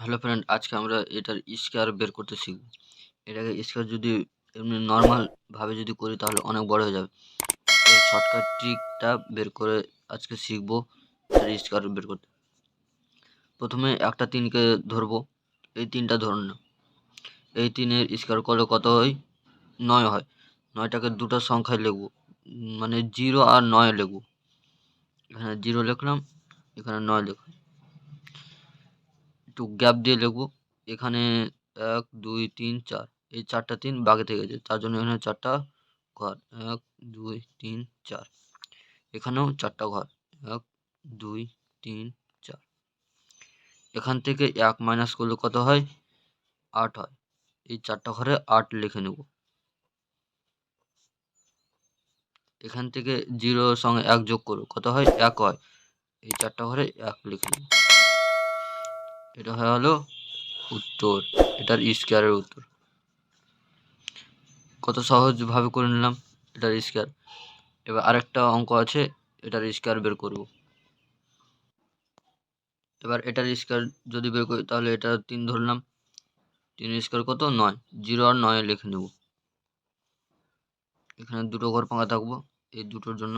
Hello friend আজকে আমরা এটার স্কোয়ার বের করতে শিখব। এটাকে স্কোয়ার যদি এমনি নর্মালভাবে যদি করি তাহলে অনেক বড় হয়ে যাবে। এই শর্টকাট ট্রিকটা বের করে আজকে শিখব এটার স্কোয়ার বের করতে। প্রথমে একটা তিনকে ধরবো। এই তিনটা ধরুন না। এই তিনের স্কোয়ার করলে কত হয়? নয় হয়। নয়টাকে দুটো সংখ্যায় লিখব। মানে জিরো আর নয় লিখব। এখানে জিরো লিখলাম, এখানে নয় লিখলাম। একটু গ্যাপ দিয়ে লিখব। এখানে এক, দুই, তিন, চার। এই চারটা তিন বাগে থেকে গেছে তার জন্য এখানে চারটা ঘর। এক, দুই, তিন, চার। এখানেও চারটা ঘর। এক, দুই, তিন, চার। এখান থেকে এক মাইনাস করলে কত হয়? আট হয়। এই চারটা ঘরে আট লিখে নেব। এখান থেকে জিরোর সঙ্গে এক যোগ করো কত হয়? এক হয়। এই চারটা ঘরে এক লিখে নেব। এটা হয়ে হলো উত্তর। এটার স্কোয়ারের উত্তর। কত সহজভাবে করে নিলাম এটার স্কোয়ার এবার আরেকটা অঙ্ক আছে, এটার স্কোয়ার বের করব। এবার এটার স্কোয়ার যদি বের করি, তাহলে এটা তিন ধরলাম। তিন স্কোয়ার কত? নয়। জিরো আর নয় লিখে নেব। এখানে দুটো ঘর ফাঁকা থাকব এই দুটোর জন্য।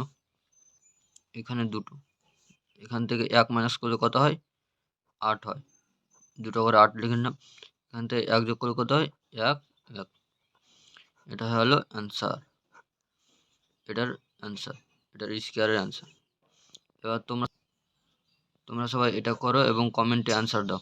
এখানে দুটো। এখান থেকে এক মাইনাস করলে কত হয়? আট হয়। দুটো করে আট লিখে নিলাম। এখান থেকে এক যোগ করলে কত হয়? এক এক। এটা হলো অ্যান্সার এটার অ্যান্সার এটার স্কোয়ারের অ্যান্সার এবার তোমরা তোমরা সবাই এটা করো এবং কমেন্টে অ্যান্সার দাও।